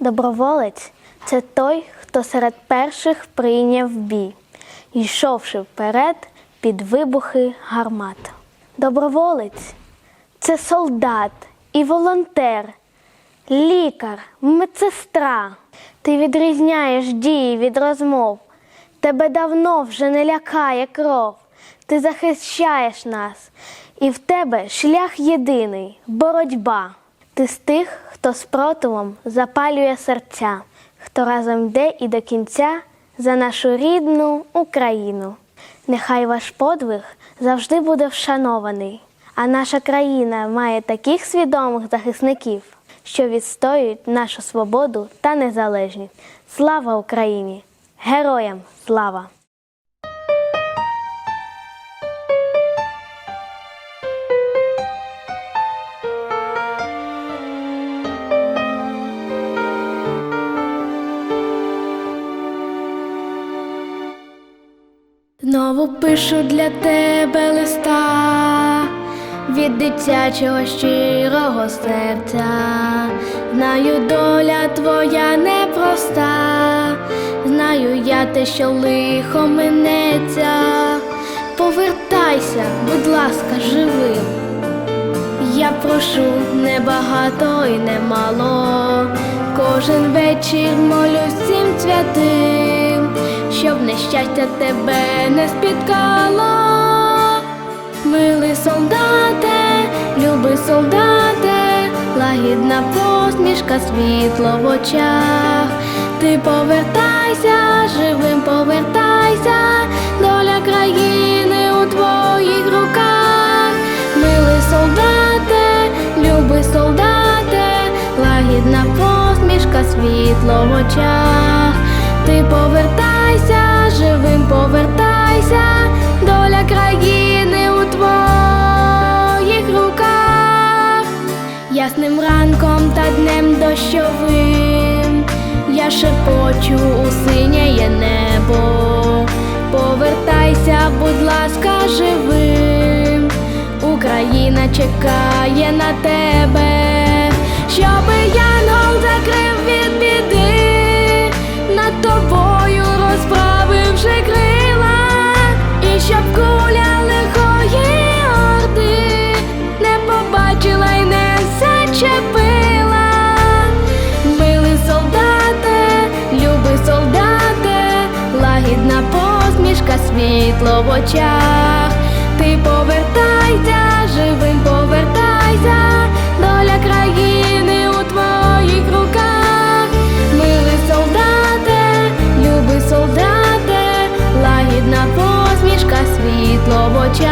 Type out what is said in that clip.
Доброволець це той, хто серед перших прийняв бій, йшовши вперед під вибухи гармат. Доброволець це солдат і волонтер, лікар, медсестра. Ти відрізняєш дії від розмов. Тебе давно вже не лякає кров. Ти захищаєш нас, і в тебе шлях єдиний боротьба. Ти з тих, хто спротивом запалює серця, хто разом йде і до кінця за нашу рідну Україну. Нехай ваш подвиг завжди буде вшанований, а наша країна має таких свідомих захисників, що відстоюють нашу свободу та незалежність. Слава Україні! Героям слава! Пишу для тебе листа від дитячого щирого серця. Знаю, доля твоя непроста, знаю я те, що лихо минеться. Повертайся, будь ласка, живим. Я прошу небагато і немало. Кожен вечір молюсь всім святим, щоб нещастя тебе не спіткало. Милий солдате, любий солдате, лагідна посмішка, світло в очах. Ти повертайся, живим повертайся, доля країни у твоїх руках. Милий солдате, любий солдате, лагідна посмішка, світло в очах. Ти повертайся, Ясним ранком та днем дощовим я шепочу у синє небо. Повертайся, будь ласка, живим. Україна чекає на тебе, лагідна посмішка, світло в очах. Ти повертайся, живим повертайся, доля країни у твоїх руках. Милий солдате, любий солдате, лагідна посмішка, світло в очах.